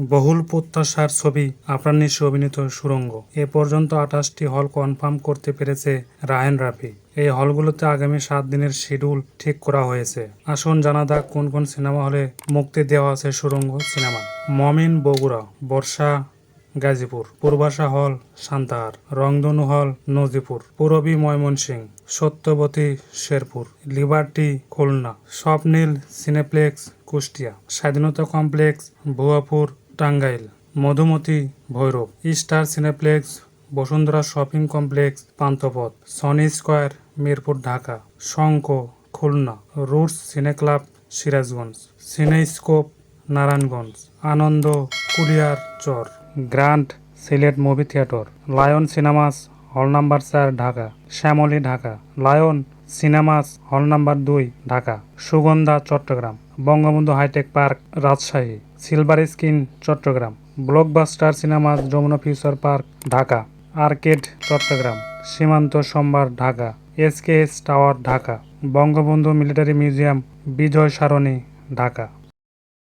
বহুল প্রত্যাশার ছবি, আপনার নিশ্চয় অভিনীত সুরঙ্গ। এ পর্যন্ত আঠাশটি হল কনফার্ম করতে পেরেছে রায়হান রাফি। এই হলগুলোতে আগামী সাত দিনের শিডিউল ঠিক করা হয়েছে। আসুন জানা যাক কোন কোন সিনেমা হলে মুক্তি দেওয়া আছে সুরঙ্গ সিনেমা। মমিন বগুড়া, বর্ষা, গাজীপুর। পূর্বাশা hall Santahar. Rongdhonu hall Nazipur. Purbi Mymensingh Satyabati Sherpur. Liberty Khulna. Swapnil cineplex Kushtia. Swadhinata complex Bhuapur Tangail, Madhumati Bhairab, star cineplex, Bashundhara shopping complex, Panthapath, Sony square, Mirpur Dhaka Shankha Khulna, roots cine club, Sirajganj, cinescope, Narayanganj, Ananda Kuliarchar, grand Sylhet movie theatre, lion cinemas, hall number চার Dhaka, Shyamoli Dhaka, lion cinemas, hall number দুই Dhaka, Sugandha, Chattogram. Bangabandhu hitech park, Rajshahi, silver screen, Chattogram, blockbuster cinema, Jamuna future park, Dhaka, arcade, Chattogram, Simanta Sambhar Dhaka SKS tower, Dhaka, Bangabandhu military museum, Bijoy Sarani, Dhaka.